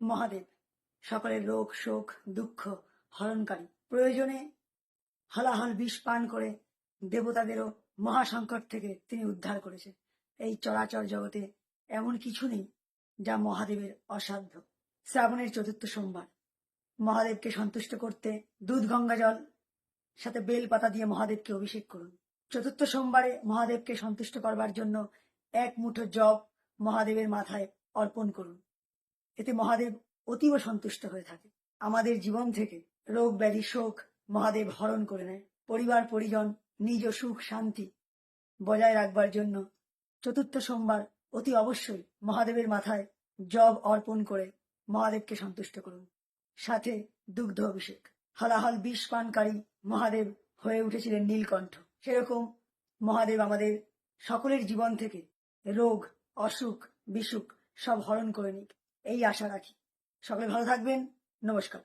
মহাদেব, সকলের রোগ, শোক, দুঃখ হরণকারী। প্রয়োজনে হলাহল বিষ পান করে দেবতাদেরও মহাসংকট থেকে তিনি উদ্ধার করেছেন। এই চরাচর জগতে এমন কিছু নেই যা মহাদেবের অসাধ্য। শ্রাবণের চতুর্থ সোমবার, মহাদেবকে সন্তুষ্ট করতে দুধ, গঙ্গা জল, সাথে বেল পাতা দিয়ে মহাদেবকে অভিষেক করুন। চতুর্থ সোমবারে মহাদেবকে সন্তুষ্ট করবার জন্য এক মুঠো জব মহাদেবের মাথায় অর্পণ করুন। এতে মহাদেব অতীব সন্তুষ্ট হয়ে থাকে। আমাদের জীবন থেকে রোগ ব্যাধি শোক মহাদেব হরণ করে নেয়। পরিবার, পরিজন, নিজ সুখ, শান্তি বজায় রাখবার জন্য চতুর্থ সোমবার অতি অবশ্যই মহাদেবের মাথায় জব অর্পণ করে মহাদেবকে সন্তুষ্ট করুন। সাথে দুগ্ধ অভিষেক। হলাহল বিষ পানকারী মহাদেব হয়ে উঠেছিলেন নীলকণ্ঠ। সেরকম মহাদেব আমাদের সকলের জীবন থেকে রোগ, অসুখ, বিসুখ সব হরণ করে নিক। এই আশা রাখি। সকলে ভালো থাকবেন। নমস্কার।